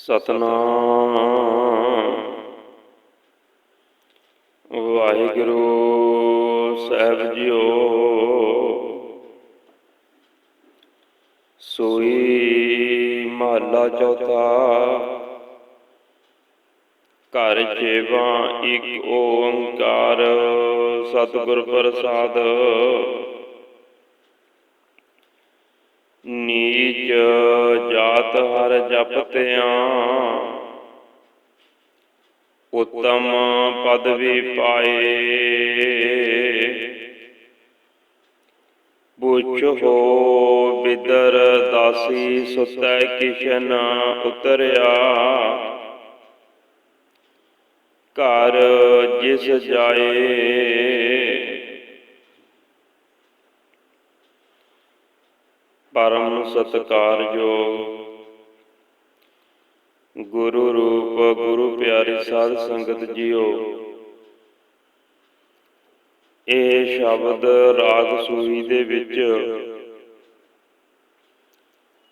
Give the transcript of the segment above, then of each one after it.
ਸਤਨਾਮ। ਵਾਹਿਗੁਰੂ ਸਾਹਿਬ JIO. ਸੋਈ ਮਹੱਲਾ ਚੌਥਾ। ਘਰ ਜੇਵਾ ਇੱਕ ਓੰਕਾਰ। ਸਤਿਗੁਰ ਪ੍ਰਸਾਦ। ਨੀਚ ਜਾਤ ਹਰ ਜਪਤਿਆਂ ਉਤਮ ਪਦਵੀ ਪਾਏ। ਬੁੱਝ ਹੋ ਬਿਦਰ ਦਾਸੀ ਸੁਤੈ ਕਿਸ਼ਨ ਉਤਰਿਆ। ਘਰ ਜਿਸ ਜਾਏ ਪਰਮ ਸਤਕਾਰਯੋਗ। ਗੁਰੂ ਰੂਪ, ਗੁਰੂ ਪਿਆਰੀ ਸਾਧ ਸੰਗਤ ਜੀਓ। ਇਹ ਸ਼ਬਦ ਰਾਗ ਸੂਈ ਦੇ ਵਿੱਚ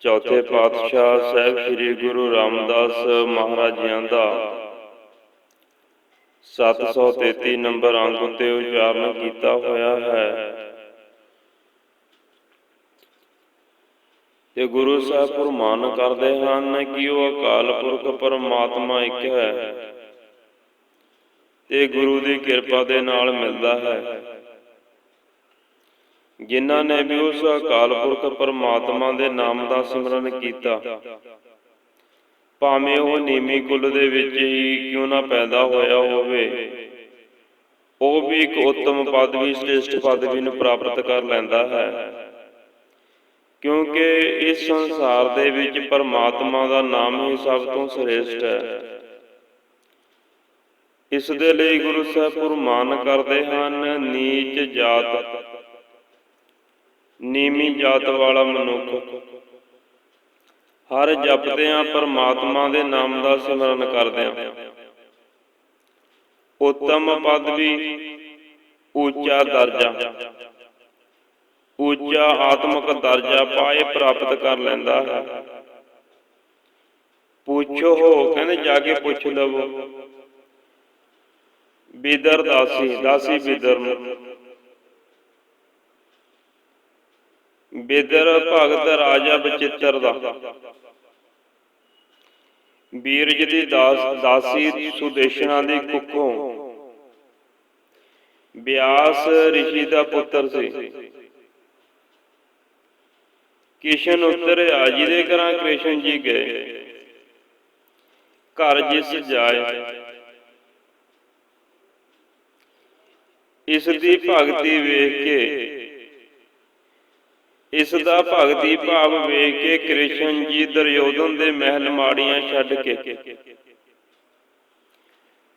ਚੌਥੇ ਪਾਤਸ਼ਾਹ ਸਾਹਿਬ ਸ੍ਰੀ ਗੁਰੂ ਰਾਮਦਾਸ ਮਹਾਰਾਜ ਜੀਆਂ ਦਾ 733 ਨੰਬਰ ਅੰਗ ਉਤੇ ਉਚਾਰਨ ਕੀਤਾ ਹੋਇਆ ਹੈ। ਤੇ ਗੁਰੂ ਸਾਹਿਬ ਫਰਮਾਨ ਕਰਦੇ ਹਨ ਕਿ ਉਹ ਅਕਾਲ ਪੁਰਖ ਪਰਮਾਤਮਾ ਇੱਕ ਹੈ। ਤੇ ਗੁਰੂ ਦੀ ਕਿਰਪਾ ਦੇ ਨਾਲ ਮਿਲਦਾ ਹੈ। ਜਿਨ੍ਹਾਂ ਨੇ ਵੀ ਉਸ ਅਕਾਲ ਪੁਰਖ ਪਰਮਾਤਮਾ ਦੇ ਨਾਮ ਦਾ ਸਿਮਰਨ ਕੀਤਾ, ਭਾਵੇਂ ਉਹ ਨੀਮੀ ਕੁਲ ਦੇ ਵਿੱਚ ਹੀ ਕਿਉਂ ਨਾ ਪੈਦਾ ਹੋਇਆ ਹੋਵੇ, ਉਹ ਵੀ ਇੱਕ ਉੱਤਮ ਪਦਵੀ, ਸ੍ਰੇਸ਼ਟ ਪਦਵੀ ਨੂੰ ਪ੍ਰਾਪਤ ਕਰ ਲੈਂਦਾ ਹੈ। ਕਿਉਂਕਿ ਇਸ ਸੰਸਾਰ ਦੇ ਵਿੱਚ ਪਰਮਾਤਮਾ ਦਾ ਨਾਮ ਹੀ ਸਭ ਤੋਂ ਸ੍ਰੇਸ਼ਟ ਹੈ। ਇਸ ਦੇ ਲਈ ਗੁਰੂ ਸਾਹਿਬ ਫਰਮਾਨ ਕਰਦੇ ਹਨ, ਨੀਚ ਜਾਤ, ਨੀਵੀਂ ਜਾਤ ਵਾਲਾ ਮਨੁੱਖ। ਹਰ ਜਪਦਿਆਂ ਪਰਮਾਤਮਾ ਦੇ ਨਾਮ ਦਾ ਸਿਮਰਨ ਕਰਦਿਆਂ। ਉੱਤਮ ਪਦਵੀ, ਉੱਚਾ ਦਰਜਾ। ਉੱਚਾ ਆਤਮਿਕ ਦਰਜਾ ਪਾਏ ਪ੍ਰਾਪਤ ਕਰ ਲੈਂਦਾ ਹੈ। ਪੁੱਛੋ ਕਹਿੰਦੇ ਜਾ ਕੇ ਪੁੱਛ ਲਵੋ। ਬਿਦਰ ਦਾਸੀ ਦਾਸੀ ਬਿਦਰ। ਨੂੰ ਬਿਦਰ ਭਗਤ ਰਾਜਾ ਬਚਿੱਤਰ ਦਾ। ਬੀਰਜ ਦੀ ਦਾਸ, ਦਾਸੀ ਸੁਦੇਸ਼ਨਾ ਦੀ ਕੁੱਖੋਂ। ਬਿਆਸ ਰਿਸ਼ੀ ਦਾ ਪੁੱਤਰ ਸੀ। ਕਿਸ਼ਨ ਉਤਰਿਆ ਜਿਹਦੇ ਘਰਾਂ ਕ੍ਰਿਸ਼ਨ ਜੀ ਗਏ। ਘਰ ਜਿਸ ਜਾਏ। ਇਸ ਦੀ ਭਗਤੀ ਵੇਖ ਕੇ, ਇਸ ਦਾ ਭਗਤੀ ਭਾਵ ਵੇਖ ਕੇ ਕ੍ਰਿਸ਼ਨ ਜੀ ਦਰਯੋਧਨ ਦੇ ਮਹਿਲ ਮਾੜੀਆਂ ਛੱਡ ਕੇ।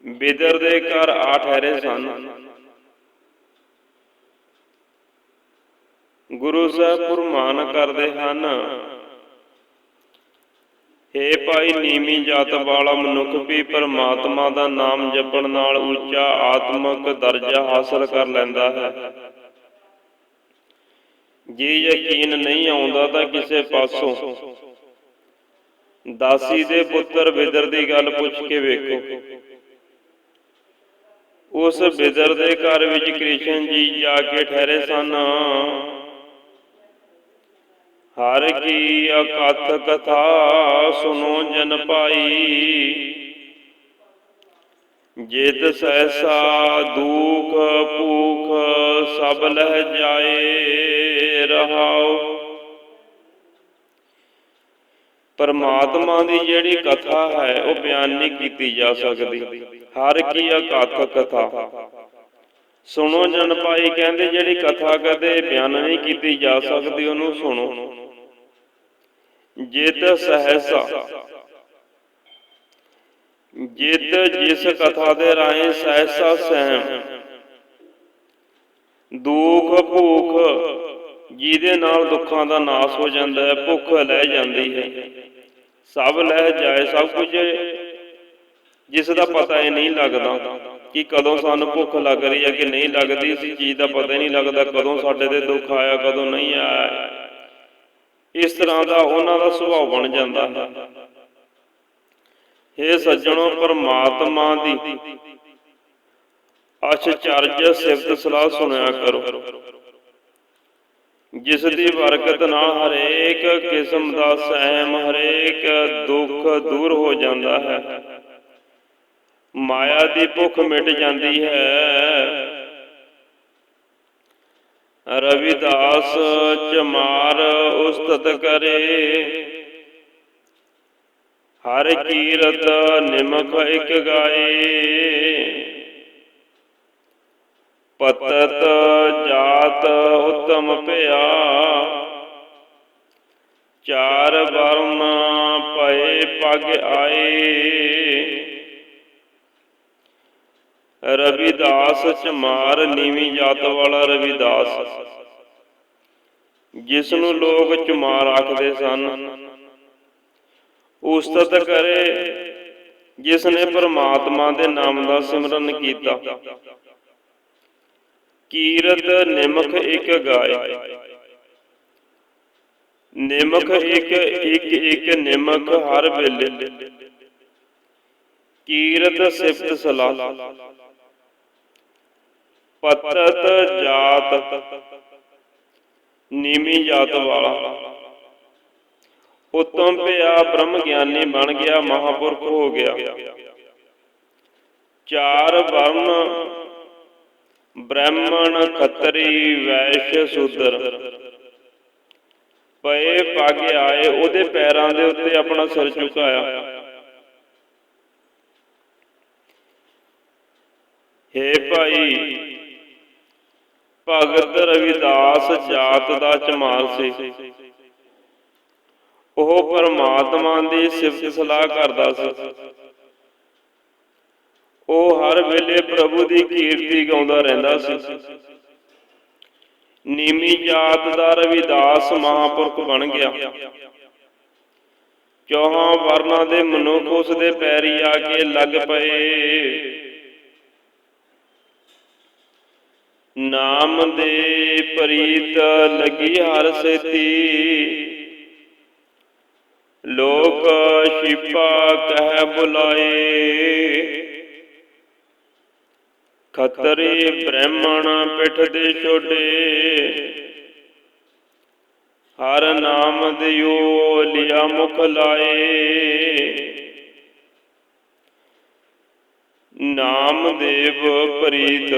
ਬਿਦਰ ਦੇ ਘਰ ਆ ਠਹਿਰੇ ਸਨ। ਗੁਰੂ ਸਾਹਿਬ ਫਰਮਾਨ ਕਰਦੇ ਹਨ। ਏ ਭਾਈ ਨੀਵੀਂ ਜਾਤ ਵਾਲਾ ਮਨੁੱਖ, ਵੀ ਪਰਮਾਤਮਾ ਦਾ ਨਾਮ ਜਪਣ ਨਾਲ ਉੱਚਾ ਆਤਮਿਕ ਦਰਜਾ ਹਾਸਲ ਕਰ ਲੈਂਦਾ ਹੈ। ਜੇ ਯਕੀਨ ਨਹੀਂ ਆਉਂਦਾ ਤਾਂ ਕਿਸੇ ਪਾਸੋਂ। ਦਾਸੀ ਦੇ ਪੁੱਤਰ ਬਿਦਰ ਦੀ ਗੱਲ ਪੁੱਛ ਕੇ ਵੇਖੋ। ਉਸ ਬਿਦਰ ਦੇ ਘਰ ਵਿੱਚ ਕ੍ਰਿਸ਼ਨ ਜੀ ਜਾ ਕੇ ਠਹਿਰੇ ਸਨ। ਹਰ ਕੀ ਅਕਥ ਕਥਾ ਸੁਨੋ ਜਨ ਪਾਈ ਜਿਤ ਸਹਿਸਾ ਦੁਖ ਭੂਖ ਸਭ ਲਹਿ ਜਾਏ ਰਹਾਉ। ਪਰਮਾਤਮਾ ਦੀ ਜਿਹੜੀ ਕਥਾ ਹੈ, ਉਹ ਬਿਆਨ ਨਹੀਂ ਕੀਤੀ ਜਾ ਸਕਦੀ। ਹਰ ਕੀ ਅਕਥ ਕਥਾ। ਸੁਣੋ ਜਨ ਪਾਈ ਕਹਿੰਦੇ ਜਿਹੜੀ ਕਥਾ ਕਦੇ ਬਿਆਨ ਨਹੀਂ ਕੀਤੀ ਜਾ ਸਕਦੀ, ਉਹਨੂੰ ਸੁਣੋ। ਜਿਤ ਸਹਸਾ। ਜਿਤ ਜਿਸ ਕਥਾ ਦੇ ਰਾਹੀਂ ਸਹਸਾ ਸਹਿਮ। ਦੁੱਖ ਭੁੱਖ ਜਿਹਦੇ ਨਾਲ ਦੁੱਖਾਂ ਦਾ ਨਾਸ ਹੋ ਜਾਂਦਾ ਹੈ, ਭੁੱਖ ਲੈ ਜਾਂਦੀ ਹੈ। ਸਭ ਲੈ ਜਾਏ ਸਭ ਕੁਝ। ਜਿਸ ਦਾ ਪਤਾ ਹੀ ਨਹੀਂ ਲੱਗਦਾ ਕਿ ਕਦੋਂ ਸਾਨੂੰ ਭੁੱਖ ਲੱਗ ਰਹੀ ਹੈ ਕਿ ਨਹੀਂ ਲੱਗਦੀ ਸੀ ਚੀਜ਼ ਦਾ ਪਤਾ ਹੀ ਨਹੀਂ ਲੱਗਦਾ ਕਦੋਂ ਸਾਡੇ ਤੇ ਦੁੱਖ ਆਇਆ, ਕਦੋਂ ਨਹੀਂ ਆਇਆ। ਇਸ ਤਰ੍ਹਾਂ ਦਾ ਉਹਨਾਂ ਦਾ ਸੁਭਾਅ ਬਣ ਜਾਂਦਾ। ਹੈ हे ਸੱਜਣੋ, ਪਰਮਾਤਮਾ ਦੀ ਅਸ਼ਚਰਜ ਸਿਫਤ ਸਲਾਹ ਸੁਣਿਆ ਕਰੋ। ਜਿਸ ਦੀ ਬਰਕਤ ਨਾਲ ਹਰੇਕ ਕਿਸਮ ਦਾ ਸਹਿਮ, ਹਰੇਕ ਦੁੱਖ ਦੂਰ ਹੋ ਜਾਂਦਾ ਹੈ। ਮਾਇਆ ਦੀ ਭੁੱਖ ਮਿਟ ਜਾਂਦੀ ਹੈ। ਰਵਿਦਾਸ ਚਮਾਰ ਉਸਤਤ ਕਰੇ। ਹਰ ਕੀਰਤ ਨਿਮਖ ਇਕ ਗਾਏ। ਪਤਤ ਜਾਤ ਉਤਮ ਭਇਆ ਚਾਰ ਵਰਨ ਪਏ ਪਗ ਆਏ। ਰਵਿਦਾਸ ਚਮਾਰ ਨੀਵੀਂ ਜਾਤ ਵਾਲਾ ਰਵਿਦਾਸ। ਜਿਸ ਨੂੰ ਲੋਕ ਚਮਾਰ ਆਖਦੇ ਸਨ। ਉਸਤਤ ਕਰੇ ਜਿਸ ਨੇ ਪਰਮਾਤਮਾ ਦੇ ਨਾਮ ਦਾ ਸਿਮਰਨ ਕੀਤਾ। ਕੀਰਤ ਨਿਮਖ ਇੱਕ ਗਾਏ ਨਿਮਖ ਇੱਕ ਇੱਕ ਇੱਕ ਨਿਮਖ ਹਰ ਵੇਲੇ। ਕੀਰਤ ਸਿਫਤ ਸਲਾਹ। ਪਤਤ ਜਾਤ ਨੀਵੀਂ ਜਾਤ ਵਾਲਾ। ਉਤਮ ਪਿਆ ਬ੍ਰਹਮ ਗਿਆਨੀ ਬਣ ਗਿਆ, ਮਹਾਪੁਰਖ ਹੋ ਗਿਆ। ਚਾਰ ਵਰਨ ਬ੍ਰਾਹਮਣ ਖੱਤਰੀ ਵੈਸ਼ ਸ਼ੂਦਰ ਪਏ ਪਾਗੇ ਆਏ, ਉਹਦੇ ਪੈਰਾਂ ਦੇ ਉੱਤੇ ਆਪਣਾ ਸਿਰ ਝੁਕਾਇਆ ਹੇ ਭਾਈ। ਭਗਤ ਰਵਿਦਾਸ ਜਾਤ ਦਾ ਚਮਾਰ ਸੀ। ਉਹ ਪਰਮਾਤਮਾ ਦੀ ਸਿਫਤ ਸਲਾਹ ਕਰਦਾ ਸੀ। ਉਹ ਹਰ ਵੇਲੇ ਪ੍ਰਭੂ ਦੀ ਕੀਰਤੀ ਗਾਉਂਦਾ ਰਹਿੰਦਾ ਸੀ। ਨੀਮੀ ਜਾਤ ਦਾ ਰਵਿਦਾਸ ਮਹਾਪੁਰਖ ਬਣ ਗਿਆ। ਚੌਹਾਂ ਵਰਨਾਂ ਦੇ ਮਨੁੱਖ ਉਸ ਦੇ ਪੈਰੀ ਆ ਕੇ ਲੱਗ ਪਏ। ਨਾਮ ਦੇ ਪ੍ਰੀਤ ਲੱਗੀ ਹਰ ਸੇਤੀ। ਲੋਕ ਸ਼ਿਪਾ ਕਹਿ ਬੁਲਾਏ। ਖਤਰੇ ਬ੍ਰਾਹਮਣ ਪਿੱਠ ਦੇ ਛੋਡੇ। ਹਰ ਨਾਮ ਦਿਓ ਲਿਆ ਮੁਖ ਲਾਏ। ਨਾਮਦੇਵ ਪ੍ਰੀਤ।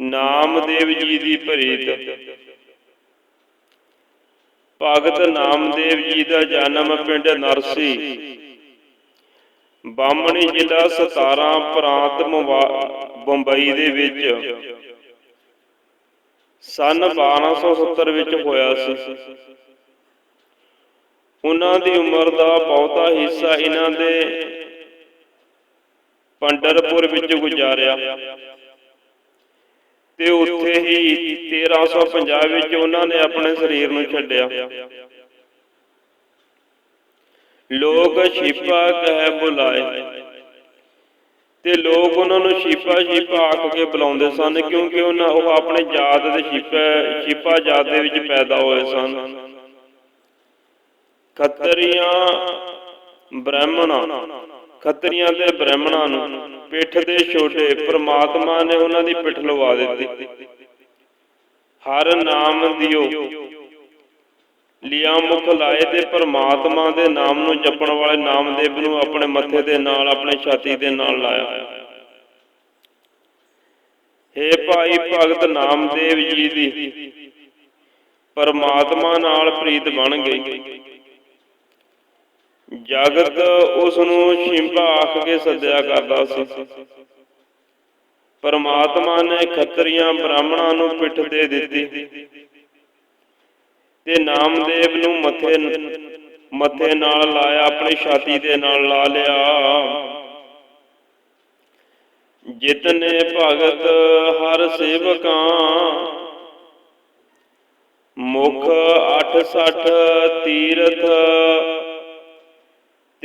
ਨਾਮਦੇਵ ਜੀ ਦੀ ਪ੍ਰੀਤ ਭਗਤ ਨਾਮਦੇਵ ਜੀ ਦਾ ਜਨਮ ਪਿੰਡ ਨਰਸੀ। ਬਾਮਣੀ ਜ਼ਿਲ੍ਹਾ 17 ਪ੍ਰਾਂਤ ਮੁੰਬਾ- ਦੇ ਵਿੱਚ। ਸਨ 1270 ਵਿੱਚ ਹੋਇਆ ਸੀ। ਉਹਨਾਂ ਦੀ ਉਮਰ ਦਾ ਬਹੁਤਾ ਹਿੱਸਾ ਇਹਨਾਂ ਦੇ ਪੰਡਰਪੁਰ ਵਿੱਚ ਗੁਜ਼ਾਰਿਆ। ਤੇ ਉੱਥੇ ਹੀ 1350 ਵਿੱਚ ਉਹਨਾਂ ਨੇ ਆਪਣੇ ਸਰੀਰ ਨੂੰ ਛੱਡਿਆ। ਲੋਕ ਸ਼ਿਪਾ ਕਹਿ ਬੁਲਾਏ। ਤੇ ਲੋਕ ਉਹਨਾਂ ਨੂੰ ਸ਼ਿਪਾ ਸ਼ਿਪਾ ਆਖ ਕੇ ਬੁਲਾਉਂਦੇ ਸਨ, ਕਿਉਂਕਿ ਉਹਨਾਂ ਉਹ ਆਪਣੇ ਜਾਤ ਦੇ ਸ਼ਿਪਾ ਸ਼ਿਪਾ ਜਾਤ ਦੇ ਵਿੱਚ ਪੈਦਾ ਹੋਏ ਸਨ। ਖੱਤਰੀਆਂ ਬ੍ਰਾਹਮਣਾਂ ਖੱਤਰੀਆਂ ਤੇ ਬ੍ਰਾਹਮਣਾਂ ਨੂੰ, ਪਿੱਠ ਦੇ ਛੋਟੇ ਪ੍ਰਮਾਤਮਾ ਨੇ ਉਹਨਾਂ ਦੀ ਪਿੱਠ ਲਵਾ ਦਿੱਤੀ। ਹਰ ਨਾਮ ਦਿਓ। ਲਿਆ ਮੁਖ ਲਾਏ ਤੇ ਪ੍ਰਮਾਤਮਾ ਦੇ ਨਾਮ ਨੂੰ ਜਪਣ ਵਾਲੇ ਨਾਮਦੇਵ ਨੂੰ ਆਪਣੇ ਮੱਥੇ ਦੇ ਨਾਲ, ਆਪਣੇ ਛਾਤੀ ਦੇ ਨਾਲ ਲਾਇਆ। ਹੇ ਭਾਈ ਭਗਤ ਨਾਮਦੇਵ ਜੀ ਦੀ, ਪਰਮਾਤਮਾ ਨਾਲ ਪ੍ਰੀਤ ਬਣ ਗਈ। ਜਗਤ ਉਸ ਨੂੰ ਸ਼ਿੰਪਾ ਆਖ ਕੇ ਸੱਦਿਆ ਕਰਦਾ ਸੀ। ਪਰਮਾਤਮਾ ਨੇ ਖੱਤਰੀਆਂ ਬ੍ਰਾਹਮਣਾਂ ਨੂੰ ਪਿੱਠ ਦੇ ਦਿੱਤੀ ਤੇ ਨਾਮਦੇਵ ਨੂੰ ਮੱਥੇ ਮੱਥੇ ਨਾਲ ਲਾਇਆ, ਆਪਣੀ ਛਾਤੀ ਦੇ ਨਾਲ ਲਾ ਲਿਆ। ਜਿਤਨੇ ਭਗਤ ਹਰ ਸੇਵਕਾਂ, ਮੁਖ 860 ਤੀਰਥ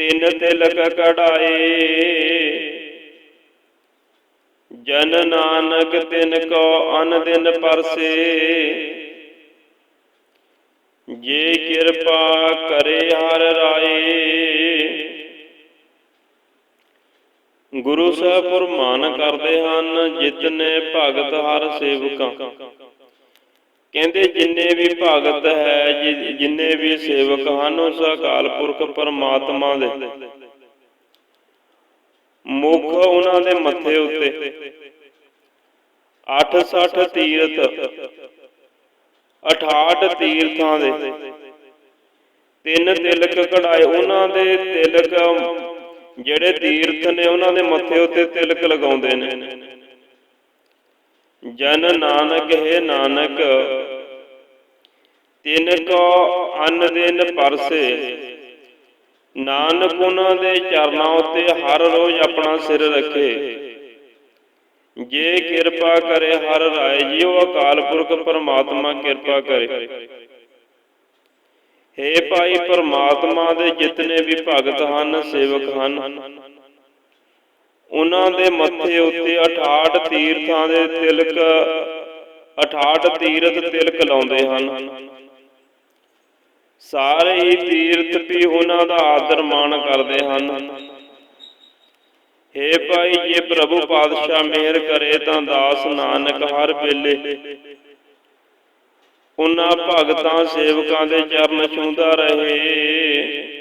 ਤਿੰਨ ਤਿਲਕ ਕਢਾਏ। ਜਨ ਨਾਨਕ ਤਿਨ ਕੋ ਅਨ ਦਿਨ ਪਰਸੇ। ਜੇ ਕਿਰਪਾ ਕਰੇ ਹਰ ਰਾਏ। ਗੁਰੂ ਸਾਹਿਬ ਫਰਮਾਨ ਕਰਦੇ ਹਨ, ਜਿਤਨੇ ਭਗਤ ਹਰ ਸੇਵਕਾਂ। ਕਹਿੰਦੇ ਜਿੰਨੇ ਵੀ ਭਗਤ ਹੈ ਜਿੰਨੇ ਵੀ ਸੇਵਕ ਹਨ ਉਸ ਅਕਾਲ ਪੁਰਖ ਪਰਮਾਤਮਾ ਦੇ। ਮੁਖ ਉਹਨਾਂ ਦੇ ਮੱਥੇ ਉੱਤੇ। 68 ਤੀਰਥ। 68 ਤੀਰਥਾਂ ਦੇ। ਤਿੰਨ ਤਿਲਕ ਕਢਾਏ। ਉਹਨਾਂ ਦੇ ਤਿਲਕ, ਜਿਹੜੇ ਤੀਰਥ ਨੇ, ਉਹਨਾਂ ਦੇ ਮੱਥੇ ਉੱਤੇ ਤਿਲਕ ਲਗਾਉਂਦੇ ਨੇ। ਜਨ ਨਾਨਕ ਹੈ ਨਾਨਕ, ਤਿਨ ਕੋ ਅੰਨ ਦਿਨ ਪਰਸੇ। ਨਾਨਕ ਉਹਨਾਂ ਦੇ ਚਰਨਾਂ ਉੱਤੇ ਹਰ ਰੋਜ਼ ਆਪਣਾ ਸਿਰ ਰੱਖੇ। ਜੇ ਕਿਰਪਾ ਕਰੇ ਹਰ ਰਾਏ ਜੀ ਉਹ ਅਕਾਲ ਪੁਰਖ ਪਰਮਾਤਮਾ ਕਿਰਪਾ ਕਰੇ। ਹੇ ਭਾਈ ਪਰਮਾਤਮਾ ਦੇ ਜਿਤਨੇ ਵੀ ਭਗਤ ਹਨ, ਸੇਵਕ ਹਨ ਉਹਨਾਂ ਦੇ ਮੱਥੇ ਉੱਤੇ 68 ਤੀਰਥਾਂ ਦੇ ਤਿਲਕ 68 ਤੀਰਥ ਤਿਲਕ ਲਾਉਂਦੇ ਹਨ। ਸਾਰੇ ਹੀ ਤੀਰਥ ਵੀ ਉਹਨਾਂ ਦਾ ਆਦਰ ਮਾਣ ਕਰਦੇ ਹਨ। ਹੇ ਭਾਈ, ਜੇ ਪ੍ਰਭੂ ਪਾਤਸ਼ਾਹ ਮਿਹਰ ਕਰੇ ਤਾਂ ਦਾਸ ਨਾਨਕ ਹਰ ਵੇਲੇ ਉਹਨਾਂ ਭਗਤਾਂ ਸੇਵਕਾਂ ਦੇ ਚਰਨ ਛੂੰਦਾ ਰਹੇ।